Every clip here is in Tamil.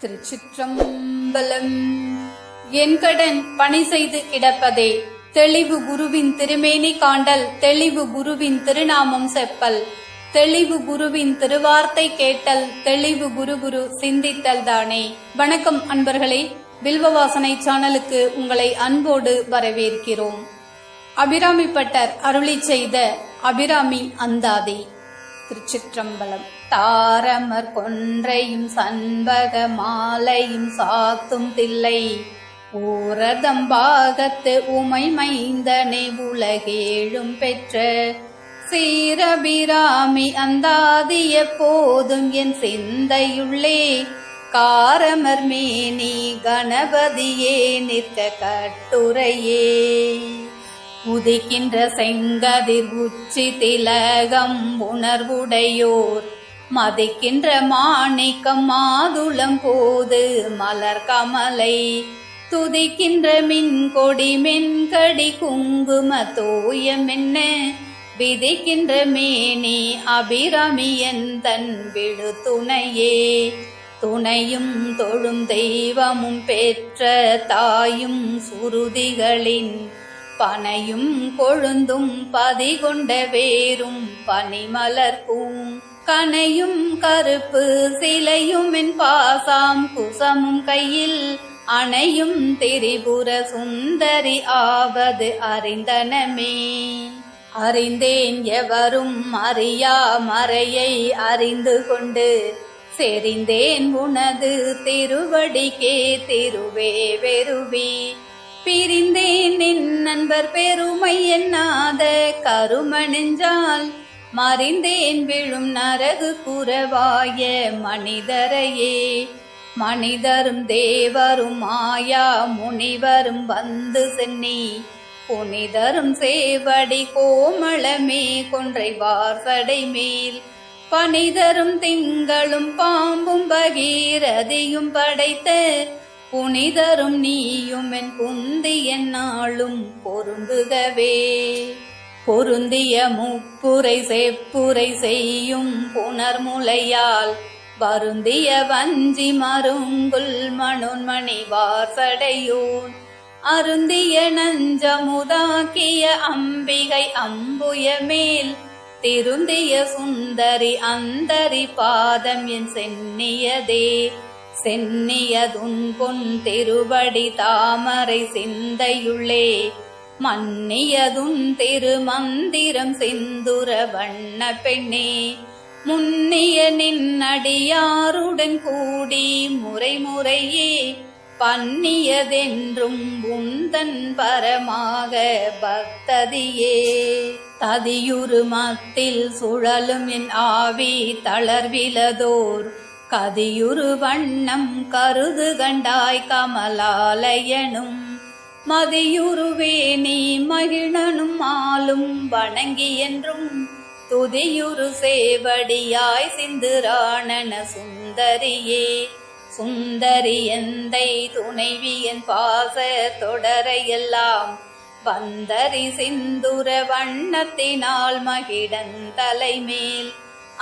திருச்சிற்றம்பலம். என் கடன் பணி செய்து கிடப்பதே. தெளிவு குருவின் திருமேனி காண்டல் தெளிவு குருவின் திருநாமம் செப்பல். தெளிவு குருவின் திருவார்த்தை கேட்டல் தெளிவு குரு குரு சிந்தித்தல் தானே. வணக்கம் அன்பர்களே பில்வவாசனை சேனலுக்கு உங்களை அன்போடு வரவேற்கிறோம். அபிராமிப்பட்டர் அருளி செய்த அபிராமி அந்தாதி. திருச்சிற்றம்பலம். தாரமர் கொன்றையும் சண்பக மாலையும் சாத்தும் தில்லை. ஊரதம்பாகத்து உமை மைந்தனை உலகேழும் பெற்ற. சீரபிராமி அந்தாதிய போதும் என் சிந்தையுள்ளே. காரமர் மேனி கணபதியே நிற்க கட்டுரையே. உதிக்கின்ற செங்கதிர் உச்சி திலகம் உணர்வுடையோர். மதிக்கின்ற மாணிக்கம் மாதுளம் போது மலர் கமலை. துதிக்கின்ற மின்கொடி மென்கடி குங்கும தோயம் என்ன? விதிக்கின்ற மேனி அபிரமியன் தன் விழு துணையே. துணையும் தொழும் தெய்வமும் பெற்ற தாயும் சுருதிகளின் பனையும் கொழுந்தும் பதிகொண்ட வேரும் பனிமலர்க்கும் கனையும் கருப்பு சிலையும் என் பாசாம் குசமும் கையில். அணையும் திரிபுர சுந்தரி ஆவது அறிந்தனமே. அறிந்தேன் எவரும் அறியா மறையை அறிந்து கொண்டு. செறிந்தேன் உனது திருவடிக்கே திருவே வெறுவி. பிரிந்தேன் நின் நண்பர் பெருமை என்னாத கருமணிஞ்சால் மறிந்தேன் விழும் நரகு குறவாய மனிதரையே. மனிதரும் தேவரும் மாயா முனிவரும் வந்து சென்னி. புனிதரும் சேவடி கோமளமே கொன்றை வார்சடை மேல். பனிதரும் திங்களும் பாம்பும் பகீரதியும் படைத்த புனிதரும் நீயும் என் புந்திய என்னாலும் பொருந்துகவே. பொருந்திய முப்புரை செப்புரை செய்யும் புனர்முலையால் வருந்திய வஞ்சி மருங்குல் மணுன்மணி வார்சடையூன். அருந்திய நஞ்சமுதாக்கிய அம்பிகை அம்புய மேல் திருந்திய சுந்தரி அந்தரி பாதம் என் சென்னியதே சென்னியதுன் பொன் திருவடி தாமரை சிந்தையுள்ளே மன்னியதுன் திருமந்திரம் செந்துர வண்ண பெண்ணே. முன்னிய நின்னடியாருடன் கூடி முறை முறையே பன்னியதென்றும் உந்தன் பரமாக பக்ததியே. ததியுரு மத்தில் சுழலும் என் ஆவி தளர்விலதோர் கதியுரு வண்ணம் கருது கண்டாய் கமலாலயனும். மதியுருவே நீ மகிழனும் ஆளும் வணங்கி என்றும். துதியுரு சேவடியாய் சிந்துராணன சுந்தரியே. சுந்தரி எந்தை துணைவியின் பாச தொடரையெல்லாம் வந்தரி சிந்துர வண்ணத்தினால் மகிடன் தலைமேல்.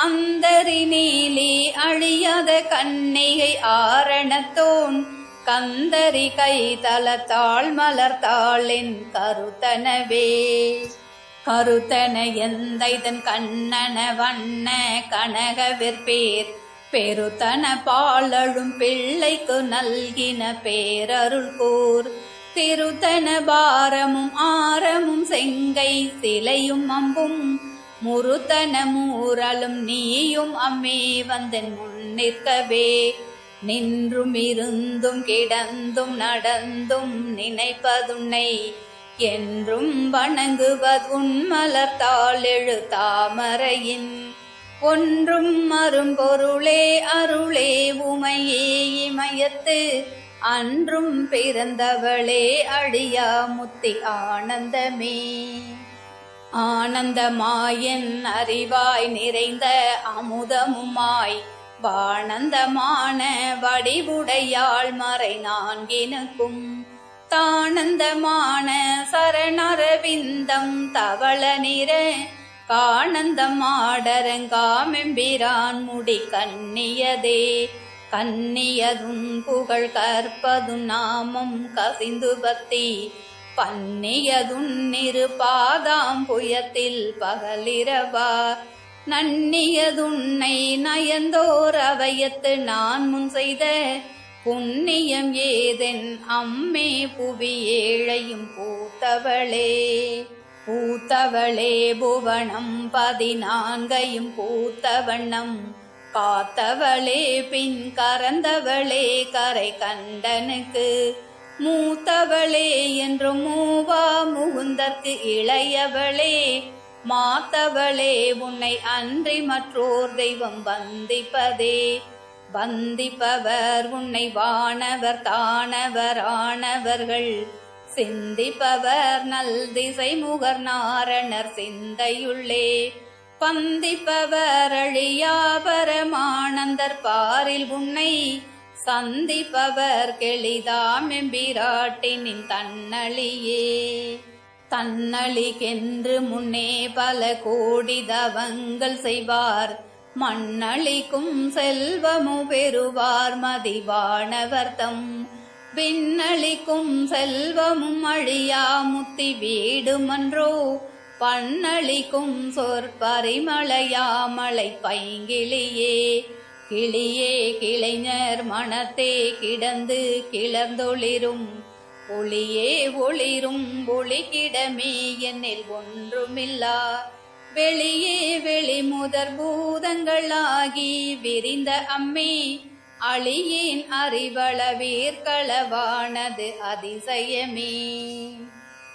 அந்தரி நீலி அழியாத கண்ணிகை ஆரணத்தோன் கந்தரி கை தலத்தாள் மலர்த்தாளின் கருத்தனவே. கருத்தன எந்த இதன் கண்ணன வண்ண கனகவிற்பேர் பெருத்தன பாலழும் பிள்ளைக்கு நல்கின பேரருள் கூர். திருத்தன பாரமும் ஆரமும் செங்கை சிலையும் அம்பும் முருத்தனமூரலும் நீயும் அம்மே வந்தன் முன் நிற்கவே. நின்றும் இருந்தும் கிடந்தும் நடந்தும் நினைப்பதுன்னை என்றும் வணங்குவதுன் மலர்த்தாள் எழுத்தாமரையின் ஒன்றும் மறும்பொருளே அருளே உமையே இமயத்து. அன்றும் பிறந்தவளே அடியா முத்தி ஆனந்தமே. ஆனந்தமாயன் அறிவாய் நிறைந்த அமுதமுமாய் வானந்தமான வடிவுடையாள் மறை நான்கினுக்கும் தானந்தமான சரணரவிந்தம் தவள நிற காணந்தமாடரங்காமெம்பிரான் முடி கண்ணியதே கண்ணியதும் புகழ் கற்பதும் நாமம் கசிந்து பத்தி பன்னியதுன்னிரு பாதாம் புயத்தில் பகலிரவா. நன்னியதுன்னை நயந்தோர் அவையத்து நான் முன் செய்த புண்ணியம் ஏதென் அம்மே புவி ஏழையும் பூத்தவளே. பூத்தவளே புவனம் பதினான்கையும் பூத்த வண்ணம் காத்தவளே பின் கறந்தவளே கரை கண்டனுக்கு. மூத்தவளே என்றும் மூவா முகுந்தற்கு இளையவளே. மாத்தவளே உன்னை அன்றி மற்றோர் தெய்வம் வந்திப்பதே. வந்திப்பவர் உன்னை வானவர் தானவர் ஆனவர்கள். சிந்திப்பவர் நல் திசை முகர் நாரணர் சிந்தையுள்ளே. பந்திப்பவர் அழியாபரமானந்தர் பாரில் உன்னை சந்திப்பவர் கெளிதாமெம்பிராட்டினின் தன்னழியே. தன்னழிக்கென்று முன்னே பல கோடி தவங்கள் செய்வார். மண்ணளிக்கும் செல்வமு பெறுவார் மதிவானவர்த்தம் விண்ணளிக்கும் செல்வமும் அழியா முத்தி வீடுமன்றோ பண்ணளிக்கும் சொற்பரிமளையாமலை பைங்கிளியே. கிளியே கிளைஞர் மனத்தே கிடந்து கிளர்ந்தொளிரும். ஒளியே ஒளிரும் ஒளிகிடமே என்னில் ஒன்றுமில்லா. வெளியே வெளி முதற் பூதங்களாகி விரிந்த அம்மே அழியேன் அறிவளவீர்களவானது அதிசயமே.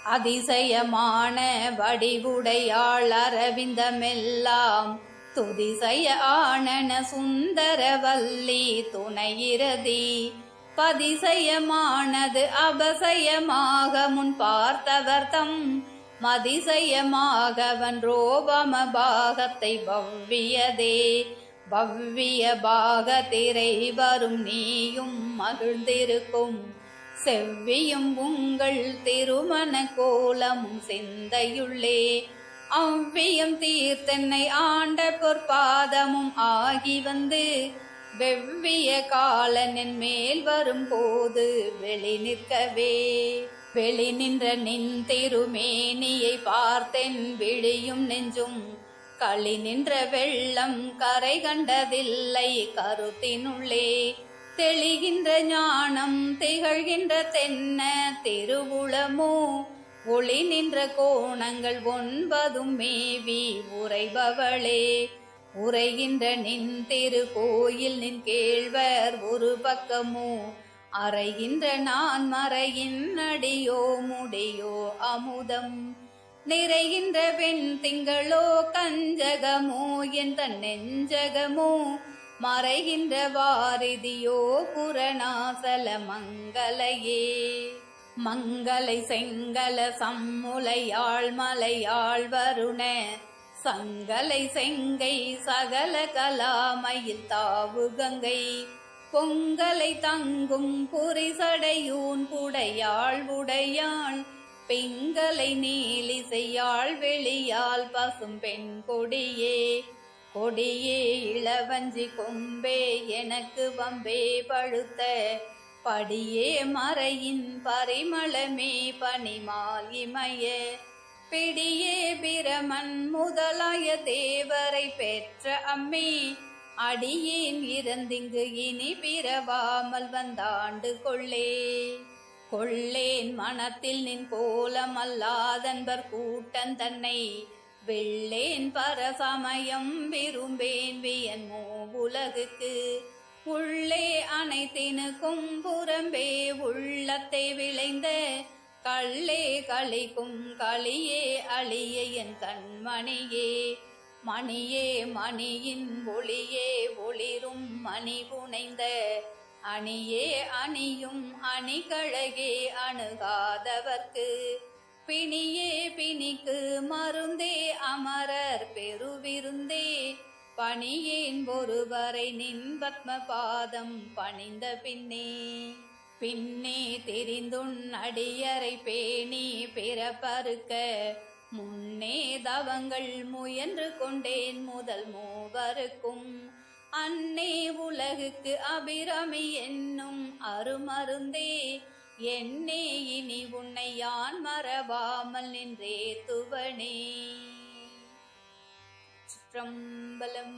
அதிசயமான வடிவுடையாள் அரவிந்தமெல்லாம் துதிசய ஆனன சுந்தரவல்லி துணையிரதி பதிசயமானது அபசயமாக முன் பார்த்தவர் தம் மதிசயமாகவன் ரோபம பாகத்தை பவ்வியதே பவ்விய பாகத்திரை வரும் நீயும் மகிழ்ந்திருக்கும். செவ்வியும் உங்கள் திருமண கோலமும் சிந்தையுள்ளே. அவ்வியம் தீர்த்தென்னை ஆண்ட பொற்பாதமும் ஆகி வந்து வெவ்விய காலனின் மேல் வரும் போது வெளி நிற்கவே. வெளி நின்ற நின் திருமேனியை பார்த்தென் விழியும் நெஞ்சும். களி நின்ற வெள்ளம் கரை கண்டதில்லை கருத்தினுள்ளே. தெளிகின்ற ஞானம் திகழ்கின்ற தென்ன திருவுளமோ ஒளி நின்ற கோணங்கள் ஒன்பதும் மேவி உறைபவளே. உரைகின்ற நின் திரு கோயில் நின் கேழ்வர் ஒரு பக்கமோ. அறைகின்ற நான் மறையின் அடியோ முடியோ அமுதம். நிறைகின்ற பெண் திங்களோ கஞ்சகமோ எந்த நெஞ்சகமோ. மறைகின்ற வாரிதியோ புறநாசல மங்களையே. மங்களை செங்கல சம்முலையாள் மலையாள் வருண சங்கலை செங்கை சகல கலாமையில் தாவு கங்கை. பொங்கலை தங்கும் புரிசடையூன் புடையாள் உடையாள் பெங்கலை நீலிசையாள் வெளியால் பசும் பெண் கொடியே. கொடியே இளவஞ்சி கொம்பே எனக்கு வம்பே பழுத்த படியே மறையின் பரிமளமே பனிமால் இமய. பிடியே பிரமன் முதலாய தேவரை பெற்ற அம்மே. அடியேன் இறந்திங்கு இனி பிறவாமல் வந்தாண்டு கொள்ளே. கொள்ளேன் மனத்தில் நின் கோலமல்லாதன்பர் கூட்டன் தன்னை. வெள்ளேன் பரசமயம் விரும்பேன் வியன் உலகுக்கு. உள்ளே அனைத்தினுக்கும் புறம்பே உள்ளத்தை விளைந்த கள்ளே கழிக்கும் களியே அழிய என் கண்மணியே. மணியே மணியின் ஒளியே ஒளிரும் மணி புனைந்த அணியே அணியும் அணிகழகே அணுகாதவர்க்கு. பிணியே பிணிக்கு மருந்தே அமரர் பெருவிருந்தே. பணியேன் ஒருவரை நின் பத்ம பாதம் பணிந்த பின்னே. பின்னே தெரிந்துண் அடியரை பேணி பிறப்பறுக்க. முன்னே தவங்கள் முயன்று கொண்டேன் முதல் மூவருக்கும். அன்னே உலகுக்கு அபிரமி என்னும் அருமருந்தே. என்னே இனி உன்னை யான் மறவாமல் நின்றே துவனே. त्र्यम्बलम्